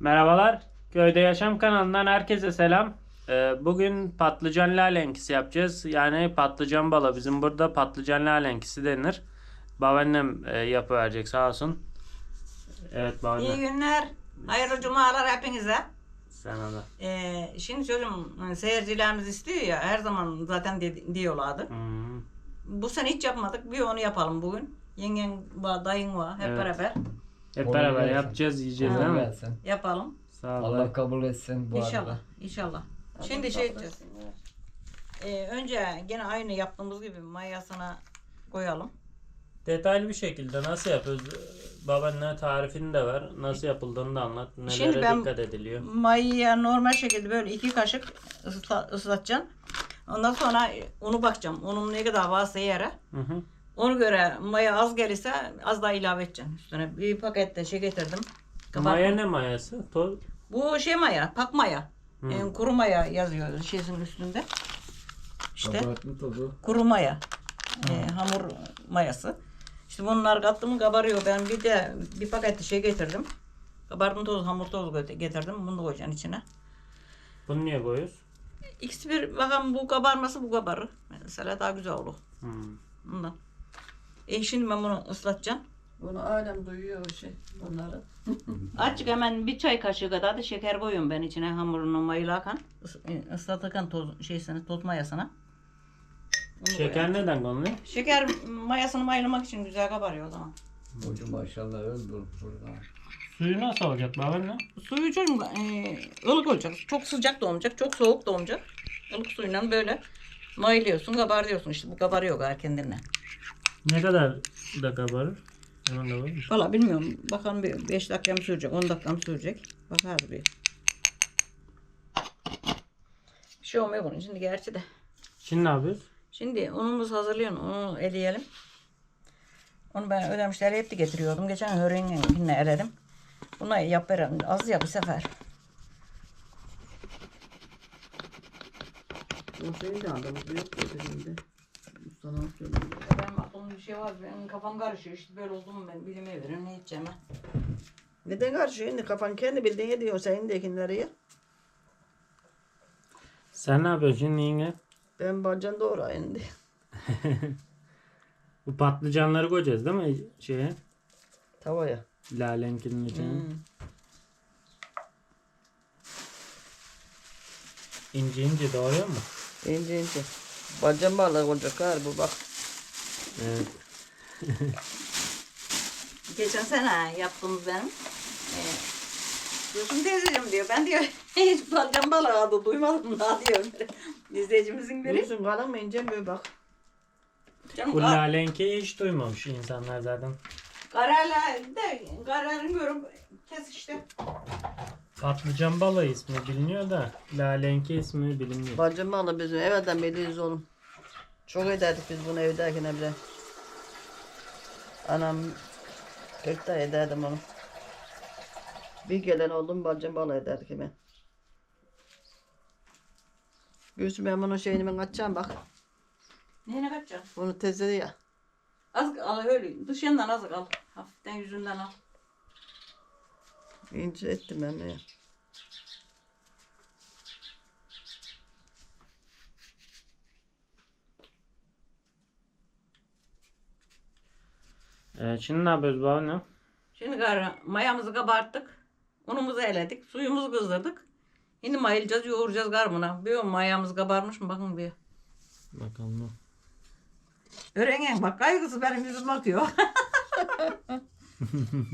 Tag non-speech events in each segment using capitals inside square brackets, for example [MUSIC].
Merhabalar. Köyde Yaşam kanalından herkese selam. Ee, bugün patlıcan lalenkisi yapacağız. Yani patlıcan bala. Bizim burada patlıcan lalenkisi denir. Babaannem e, yapıverecek sağ olsun. Evet İyi babaannem. günler. Hayırlı cumalar hepinize. Sana da. Ee, şimdi çocuğum seyircilerimiz istiyor ya her zaman zaten de- diyorlardı. Hmm. Bu sene hiç yapmadık. Bir onu yapalım bugün. Yengen var, dayın var. Hep Evet. beraber Hep Kolay beraber gelsin. yapacağız yiyeceğiz Ha. değil mi? Gelsin. yapalım. Sağ ol. Allah kabul etsin bu İnşallah. arada. İnşallah. Şimdi şey edeceğiz. Ee, önce gene aynı yaptığımız gibi mayasına koyalım. Detaylı bir şekilde nasıl yapıyoruz? Babaanne tarifini de ver. Nasıl yapıldığını da anlat. Nelere Şimdi ben- dikkat ediliyor. Mayaya normal şekilde böyle iki kaşık ısla, ıslatacaksın. Ondan sonra unu bakacağım. Unum ne kadar varsa yere. Hı hı. Ona göre maya az gelirse az daha ilave edeceksin üstüne. Bir pakette şey getirdim. Kabartma- Maya ne mayası? Toz. Bu şey maya, pak maya. Hı. Yani kuru maya yazıyor şeysin üstünde. İşte Kabahatli tozu. kuru maya. Ee, hamur mayası. İşte bunlar kattım kabarıyor. Ben bir de bir paket şey getirdim. Kabartma tozu, hamur tozu getirdim. Bunu da koyacaksın içine. Bunu niye koyuyoruz? İkisi bir bakalım bu kabarması bu kabarır. Mesela daha güzel olur. Hmm. Bundan. E şimdi ben bunu ıslatacağım. Bunu alem duyuyor o şey bunları. [LAUGHS] Açık hemen bir çay kaşığı kadar da şeker koyuyorum ben içine hamurunu mayılarken. Is- ıslatırken toz şeysini, toz mayasına. Onu Şeker koyuyorum. neden konuluyor? Şeker mayasını mayalamak için güzel kabarıyor o zaman. Ucu maşallah öldür burada. Suyu nasıl olacak babaanne? Suyu çocuğum e, ılık olacak. Çok sıcak da olmayacak, çok soğuk da olmayacak. Ilık suyla böyle mayılıyorsun, kabarıyorsun işte. Bu kabarıyor gayet kendinden. Ne kadar da kabarır? Hemen kabarır. Valla bilmiyorum. Bakalım bir 5 dakika mı sürecek, 10 dakika mı sürecek? Bakarız bir. Bir şey olmuyor bunun şimdi gerçi de. Şimdi ne yapıyoruz? Şimdi unumuzu hazırlayın. Onu eleyelim. Onu ben ödemişler hep de getiriyordum. Geçen öğrenginle eledim. Buna yap verelim. Az ya bir sefer. O şeyin de adamı büyük dediğinde. Sana söyleyeyim. Benim bir şey var. Benim kafam karışıyor. İşte böyle oldu mu ben bilime veririm. Ne edeceğim ha? Neden karışıyor şimdi kafan kendi bildiğin ediyor senin dekinleri ya. Sen ne yapıyorsun şimdi yenge? Ben bacan doğru indi. [LAUGHS] Bu patlıcanları koyacağız değil mi şeye? Tavaya. Lalenkinin içine. Hmm. İnce ince doğruyor mu? İnce ince. Bacan balığı olacak galiba bak. Evet. [LAUGHS] Geçen sene yaptığımız benim. Ee, Dursun teyzeciğim diyor. Ben diyor [LAUGHS] hiç balcan balığı adı duymadım daha diyor. [LAUGHS] İzleyicimizin biri. Mı ince mi bak. Canım, Bu kar- lalenkeyi hiç duymamış insanlar zaten. kararla de kararını görüp kes işte. Patlıcan balığı ismi biliniyor da lalenke ismi bilinmiyor. Bacan balığı bizim evden beliyiz oğlum. Çok ederdik biz bunu evdekine bile. Anam pek de ederdim onu. Bir gelen oldum bacan balığı ederdik hemen. Gülsüm ben bunun şeyini ben açacağım bak. Neyine kaçacaksın? Bunu tezledi ya. Az al öyle dış yandan az al. Hafiften yüzünden al. İnce ettim ben de ya. Evet, şimdi ne yapıyoruz babaanne? Şimdi gar mayamızı kabarttık. Unumuzu eledik. Suyumuzu kızdırdık. Şimdi mayılacağız, yoğuracağız garbına. Bir mayamız kabarmış mı bakın bir. Bakalım. Öğrengen bak kaygısı benim yüzüme bakıyor.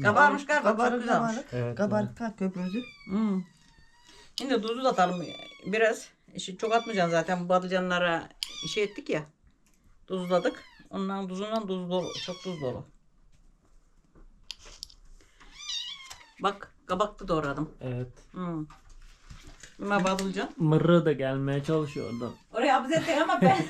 kabarmış galiba çok Kabarık güzelmiş. kabarık. Evet. Kabarık kalk köprüsü. Hmm. Şimdi tuzu da atalım biraz. İşte çok atmayacaksın zaten bu patlıcanlara şey ettik ya. Tuzladık. Ondan tuzundan tuz dolu. Çok tuz dolu. Bak kabaklı doğradım. Evet. Hmm. Bunlar patlıcan. Mırrı da gelmeye çalışıyor oradan. Oraya ettik ama ben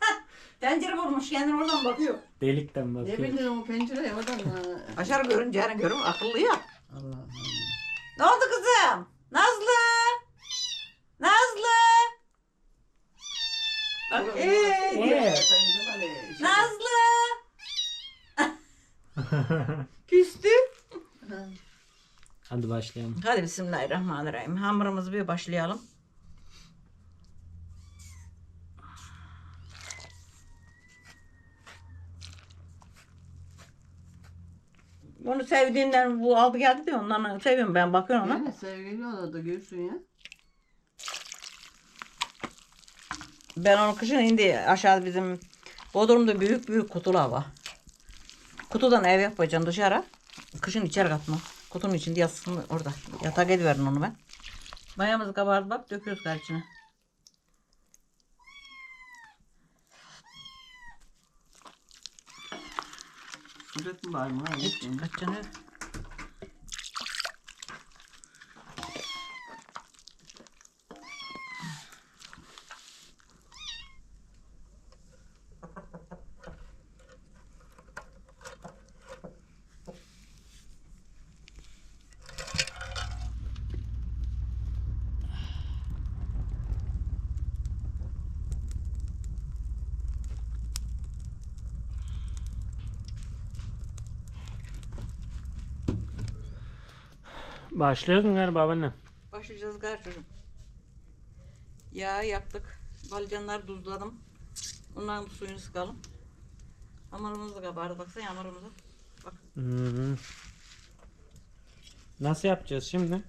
[LAUGHS] tencere vurmuş kendine oradan bakıyor. Delikten Ne bakıyor. bildin o pencereye oradan? ha. Aşağı görünce yarın görün akıllı ya. Allah Allah. Ne oldu kızım? Nazlı! Nazlı! Bak, ee, diyor. Nazlı! [LAUGHS] Küstü. Hadi başlayalım. Hadi bismillahirrahmanirrahim. Hamurumuzu bir başlayalım. Bunu sevdiğinden bu aldı geldi de ondan seviyorum ben bakıyorum ona. Yani sevgili oladı Gülsün ya. Ben onu kışın indi aşağı bizim Bodrum'da büyük büyük kutular var. Kutudan ev yapacağım dışarı. Kışın içeri katma. Kutunun içinde yatsın orada. Yatak ediverin onu ben. Mayamızı kabardı bak döküyoruz kar içine. Dökme bari buna. Hiç kaçacağını mu galiba babaannem? Başlayacağız gar çocuğum. Yağ yaktık. Balcanları tuzladım. Ondan bu suyunu sıkalım. Hamurumuz da kabardı. Baksana hamurumuza. Bak. Hı-hı. Nasıl yapacağız şimdi?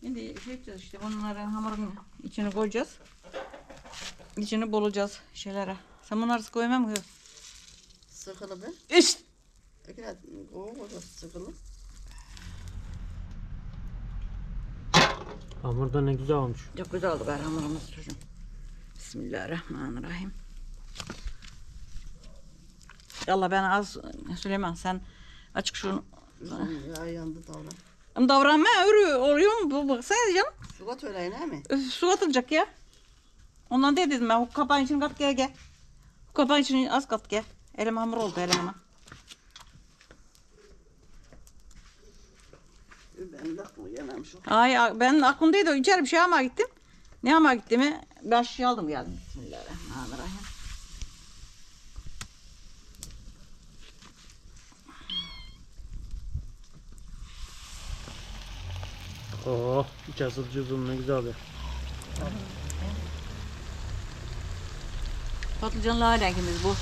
Şimdi şey yapacağız işte bunları hamurun içine koyacağız. İçini bolacağız şeylere. Sen bunları sık koymam mı? Sıkılı be. İşte. Peki o o da sıkılı. Hamur da ne güzel olmuş. Çok güzel oldu gari hamurumuz çocuğum. Bismillahirrahmanirrahim. Allah ben az Süleyman sen açık şunu. Ya yandı davran. Ama davranma örü oluyor mu bu baksana canım. Suvat öyle ne mi? Öf, su atılacak ya. Ondan dedim ben. O kapağın içine kat gel gel. O kapağın içine az kat gel. Elim hamur oldu elim ama. Ben de aklıma gelmemiş o. Ay ben aklımdaydı o içeri bir şey almaya gittim. Ne almaya gittiğimi ben şişe aldım geldim. Bismillahirrahmanirrahim. Oh, cazıl cızıl ne güzel oluyor. Patlıcanlı alengimiz bu.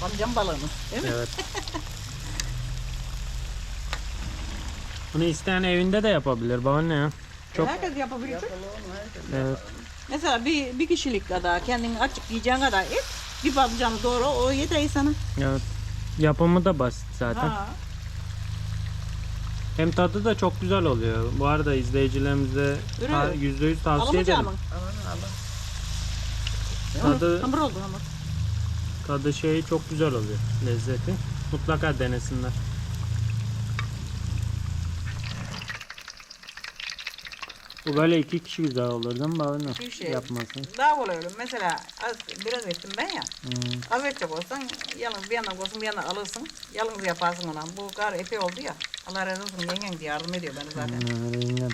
Patlıcan balığımız değil mi? Evet. [LAUGHS] Bunu isteyen evinde de yapabilir babaanne ya. Çok Herkes yapabiliyor. evet. Mesela bir, bir kişilik kadar kendin açık yiyeceğin kadar et. Bir patlıcanı doğru o yeter sana. Evet. Yapımı da basit zaten. Ha. Hem tadı da çok güzel oluyor. Bu arada izleyicilerimize mi? %100 tavsiye ederim. mı? Tadı, Hamur oldu hamur. tadı şeyi çok güzel oluyor. Lezzeti. Mutlaka denesinler. Bu böyle iki kişi güzel olur değil mi babaanne? İki kişi. Yapmasın. Daha kolay olur. Mesela az biraz ettim ben ya. Hmm. Az edecek olsan yalnız bir yandan koysun bir yandan alırsın. Yalnız yaparsın ona. Bu kadar epey oldu ya. Allah razı olsun yengen de yardım ediyor bana zaten. Hmm, aynen.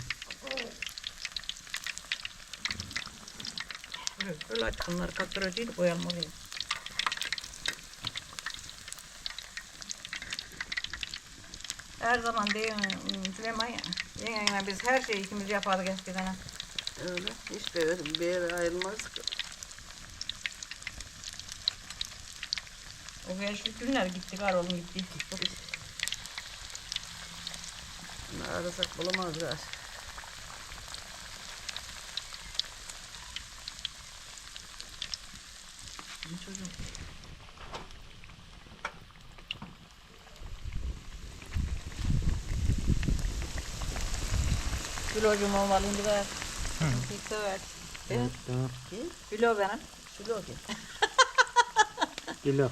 Böyle, böyle aç bunları kaktırıcıydı koyalım oraya. Her zaman değil Süleyman ya? Yengenle biz her şeyi ikimiz yapardık eskiden. Öyle. Hiç öyle bir yere ayrılmaz. O gençlik günler gitti kar oğlum gitti. Arasak bulamazlar. Çocuğum. Kilocum olmalı şimdi ver. Fikse ver. Evet, tamam. Kilo benim. Ki. [LAUGHS] Gülür.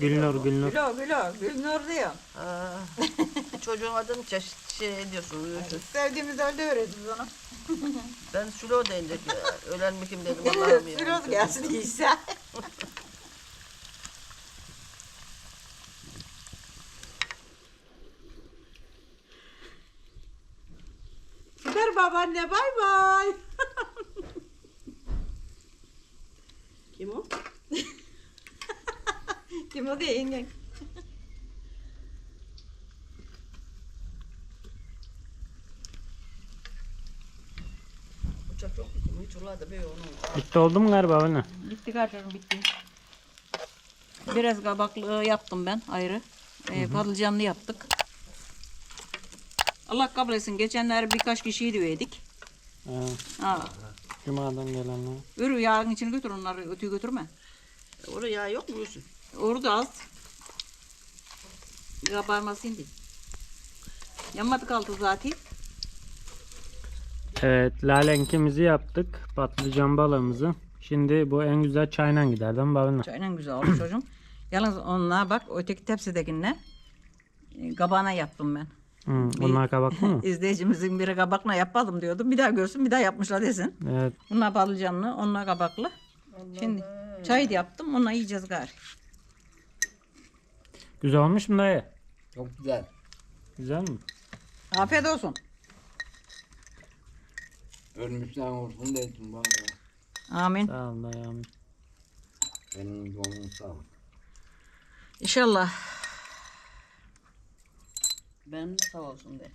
Gülnur, Gülnur. Kilo kilo. Gülnur diyor. Aa, çocuğun adını çeşit şey ediyorsun. Gülsün. Sevdiğimiz öyle öğretiriz onu. Ben Sülo deyince ölen mi kim dedim [LAUGHS] Allah'ım ya. Kiloz gelsin iyiyse. [LAUGHS] Babaanne bay bay. [LAUGHS] Kim o? [LAUGHS] Kim o diye yengen. Bıçak çok bitti. Hiç olaydı be onu. Bitti oldu mu galiba babaanne? Bitti kardeşim bitti. Biraz kabaklı yaptım ben ayrı. Ee, patlıcanlı yaptık. Allah kabul etsin. Geçenler birkaç kişiyi de yedik. Ee, Ha. Cuma'dan gelenler. Ürü yağın içine götür onları ötüyü götürme. Orada yağ yok mu Yusuf? Orada az. Kabarmasın diye. Yanmadı kaldı zaten. Evet lalenkimizi yaptık. Patlıcan balığımızı. Şimdi bu en güzel çayla gider değil mi babaanne? Çayla güzel olmuş çocuğum. Yalnız onunla bak öteki tepsidekine kabağına yaptım ben. Hı, bunlar kabaklı mı? [LAUGHS] İzleyicimizin biri kabakla yapmadım diyordum. Bir daha görsün bir daha yapmışlar desin. Evet. Bunlar patlıcanlı, onlar kabaklı. Şimdi çay da yaptım, onunla yiyeceğiz gari. Güzel olmuş mu dayı? Çok güzel. Güzel mi? Afiyet olsun. Ölmüşler olsun dedim bana. Amin. Sağ ol dayı. amin. Benim yolum sağ ol. İnşallah. Ben sağ olsun de.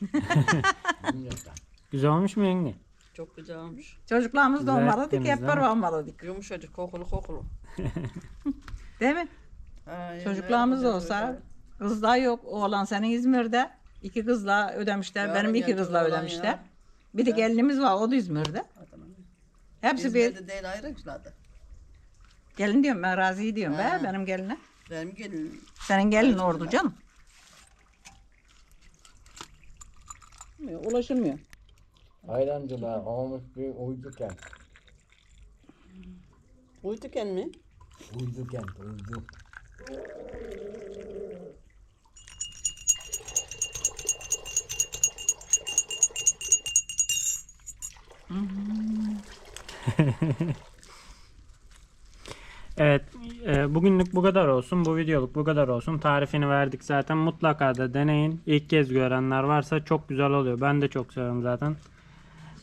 [LAUGHS] Güzel olmuş mu yenge? Çok güzel olmuş. Çocuklarımız da Güzel olmalıydık, hep mi? beraber olmalıydık. Yumuşacık kokulu kokulu. [LAUGHS] Değil mi? Ha, Çocuklarımız da yani olsa, kızlar yok. Oğlan senin İzmir'de. İki kızla ödemişler, Ya, benim iki kızla oğlan ödemişler. ya. Bir de gelinimiz var, o da İzmir'de. Adamın. Hepsi bir, İzmir'de değil ayrı kişilerde. gelin diyorum ben Razi'yi diyorum be, Ha. benim geline. Benim gelin. Senin gelin ordu canım. Ulaşılmıyor. Hayrancılar olmuş bir uyduken. Uyduken mi? Uyduken, uydu. [LAUGHS] Evet, bugünlük bu kadar olsun. Bu videoluk bu kadar olsun. Tarifini verdik zaten. Mutlaka da deneyin. İlk kez görenler varsa çok güzel oluyor. Ben de çok seviyorum zaten.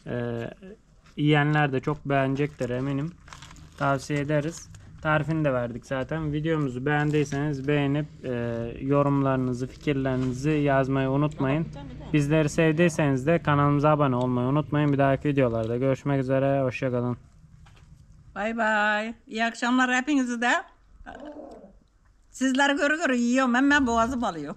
E, yiyenler de çok beğenecektir eminim. Tavsiye ederiz. Tarifini de verdik zaten. Videomuzu beğendiyseniz beğenip e, yorumlarınızı, fikirlerinizi yazmayı unutmayın. Bizleri sevdiyseniz de kanalımıza abone olmayı unutmayın. Bir dahaki videolarda görüşmek üzere. Hoşçakalın. Bay bay. İyi akşamlar hepinize de. Sizler görü görü yiyorum. Hemen boğazım alıyor.